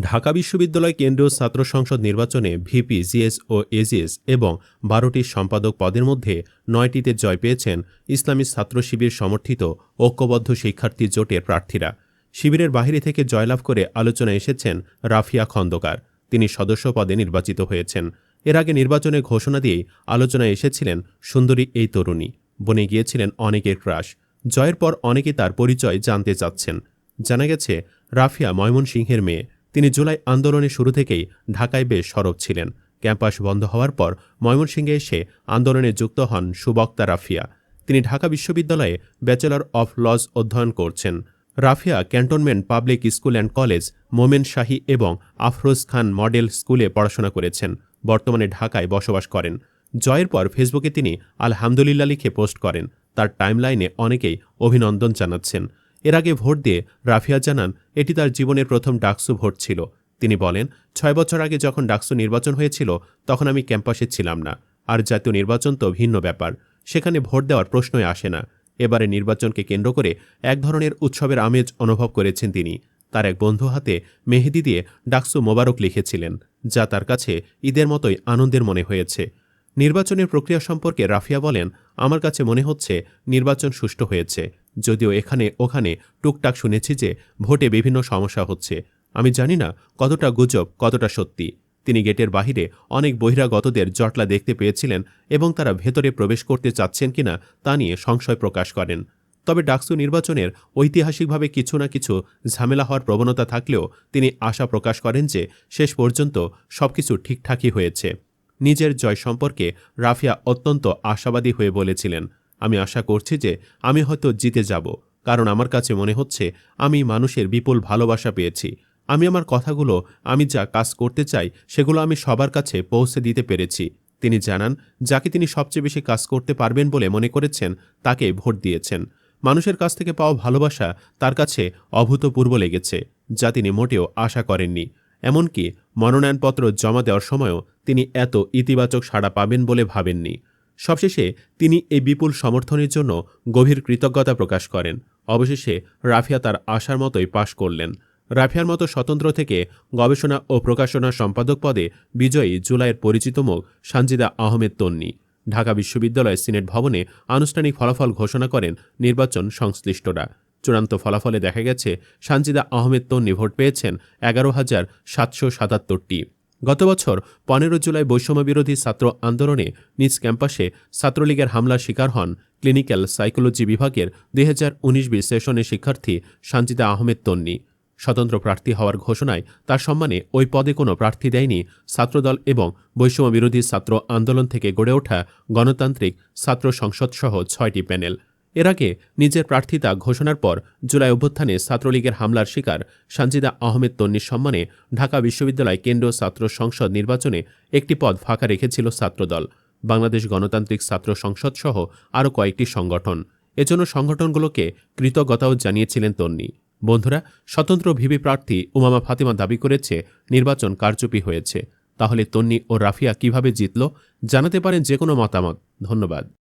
ঢাকা বিশ্ববিদ্যালয় কেন্দ্রীয় ছাত্র সংসদ নির্বাচনে ভিপি, জিএস ও এজিএস এবং বারোটি সম্পাদক পদের মধ্যে নয়টিতে জয় পেয়েছেন ইসলামী ছাত্র শিবির সমর্থিত ঐক্যবদ্ধ শিক্ষার্থী জোটের প্রার্থীরা। শিবিরের বাহিরে থেকে জয়লাভ করে আলোচনায় এসেছেন রাফিয়া খন্দকার। তিনি সদস্য পদে নির্বাচিত হয়েছেন। এর আগে নির্বাচনে ঘোষণা দিয়েই আলোচনায় এসেছিলেন সুন্দরী এই তরুণী। বনে গিয়েছিলেন অনেকের ক্রাশ। জয়ের পর অনেকে তার পরিচয় জানতে চাচ্ছেন। জানা গেছে, রাফিয়া ময়মনসিংহের মেয়ে। তিনি জুলাই আন্দোলনের শুরু থেকেই ঢাকায় বেশ সরব ছিলেন। ক্যাম্পাস বন্ধ হওয়ার পর ময়মনসিংহে এসে আন্দোলনে যুক্ত হন সুবক্তা রাফিয়া। তিনি ঢাকা বিশ্ববিদ্যালয়ে ব্যাচেলর অফ লজ অধ্যয়ন করছেন। Rafia cantonment public school and college, Momenshahi এবং আফরোজ খান মডেল স্কুলে পড়াশোনা করেছেন। বর্তমানে ঢাকায় বসবাস করেন। জয়ের পর ফেসবুকে তিনি আলহামদুলিল্লাহ লিখে পোস্ট করেন। তার টাইমলাইনে অনেকেই অভিনন্দন জানাচ্ছেন। এর আগে ভোট দিয়ে রাফিয়া জানান এটি তার জীবনের প্রথম ডাকসু ভোট ছিল। তিনি বলেন, ছয় বছর আগে যখন ডাকসু নির্বাচন হয়েছিল, তখন আমি ক্যাম্পাসে ছিলাম না। আর জাতীয় নির্বাচন তো ভিন্ন ব্যাপার। সেখানে ভোট দেওয়ার প্রশ্নই আসে না। এবারে নির্বাচনকে কেন্দ্র করে এক ধরনের উৎসবের আমেজ অনুভব করেছেন তিনি। তার এক বন্ধু হাতে মেহেদি দিয়ে ডাকসু মোবারক লিখেছিলেন, যা তার কাছে ঈদের মতোই আনন্দের মনে হয়েছে। নির্বাচনের প্রক্রিয়া সম্পর্কে রাফিয়া বলেন, আমার কাছে মনে হচ্ছে নির্বাচন সুষ্ঠু হয়েছে। যদিও এখানে, ওখানে টুকটাক শুনেছি যে ভোটে বিভিন্ন সমস্যা হচ্ছে। আমি জানি না কতটা গুজব, কতটা সত্যি। তিনি গেটের বাহিরে অনেক বহিরাগতদের জটলা দেখতে পেয়েছিলেন এবং তারা ভেতরে প্রবেশ করতে চাচ্ছেন কিনা তা নিয়ে সংশয় প্রকাশ করেন। তবে ডাকসু নির্বাচনের ঐতিহাসিকভাবে কিছু না কিছু ঝামেলা হওয়ার প্রবণতা থাকলেও তিনি আশা প্রকাশ করেন যে শেষ পর্যন্ত সবকিছু ঠিকঠাকই হয়েছে। নিজের জয় সম্পর্কে রাফিয়া অত্যন্ত আশাবাদী হয়ে বলেছিলেন। আমি আশা করছি যে আমি হয়তো জিতে যাব, কারণ আমার কাছে মনে হচ্ছে আমি মানুষের বিপুল ভালোবাসা পেয়েছি। আমি আমার কথাগুলো, আমি যা কাজ করতে চাই, সেগুলো আমি সবার কাছে পৌঁছে দিতে পেরেছি। তিনি জানান, যাকে তিনি সবচেয়ে বেশি কাজ করতে পারবেন বলে মনে করেছেন, তাকে ভোট দিয়েছেন। মানুষের কাছ থেকে পাওয়া ভালোবাসা তার কাছে অভূতপূর্ব লেগেছে, যা তিনি মোটেও আশা করেননি। এমনকি মনোনয়নপত্র জমা দেওয়ার সময়ও তিনি এত ইতিবাচক সাড়া পাবেন বলে ভাবেননি। সবশেষে তিনি এই বিপুল সমর্থনের জন্য গভীর কৃতজ্ঞতা প্রকাশ করেন। অবশেষে রাফিয়া তার আশার মতোই পাশ করলেন। রাফিয়ার মতো স্বতন্ত্র থেকে গবেষণা ও প্রকাশনা সম্পাদক পদে বিজয়ী জুলাইয়ের পরিচিত মুখ সানজিদা আহমেদ তন্নি। ঢাকা বিশ্ববিদ্যালয় সিনেট ভবনে আনুষ্ঠানিক ফলাফল ঘোষণা করেন নির্বাচন সংশ্লিষ্টরা। চূড়ান্ত ফলাফলে দেখা গেছে, সানজিদা আহমেদ তন্নি ভোট পেয়েছেন এগারো হাজার সাতশো সাতাত্তরটি। গত বছর পনেরো জুলাই বৈষম্যবিরোধী ছাত্র আন্দোলনে নিজ ক্যাম্পাসে ছাত্রলীগের হামলার শিকার হন ক্লিনিক্যাল সাইকোলজি বিভাগের দুই হাজার উনিশ বি সেশনের শিক্ষার্থী সানজিদা আহমেদ তন্নি। স্বতন্ত্র প্রার্থী হওয়ার ঘোষণায় তার সম্মানে ওই পদে কোনো প্রার্থী দেয়নি ছাত্রদল এবং বৈষম্যবিরোধী ছাত্র আন্দোলন থেকে গড়ে ওঠা গণতান্ত্রিক ছাত্র সংসদ সহ ছয়টি প্যানেল। এর আগে নিজের প্রার্থিতা ঘোষণার পর জুলাই অভ্যুত্থানে ছাত্রলীগের হামলার শিকার সানজিদা আহমেদ তন্নির সম্মানে ঢাকা বিশ্ববিদ্যালয় কেন্দ্রীয় ছাত্র সংসদ নির্বাচনে একটি পদ ফাঁকা রেখেছিল ছাত্রদল। বাংলাদেশ গণতান্ত্রিক ছাত্র সংসদ সহ আরও কয়েকটি সংগঠন। এজন্য সংগঠনগুলোকে কৃতজ্ঞতাও জানিয়েছিলেন তন্নি। বন্ধুরা, স্বতন্ত্র ভিবি প্রার্থী উমামা ফাতিমা দাবি করেছে নির্বাচন কারচুপি হয়েছে। তাহলে তন্নি ও রাফিয়া কীভাবে জিতল? জানাতে পারেন যে কোনো মতামত। ধন্যবাদ।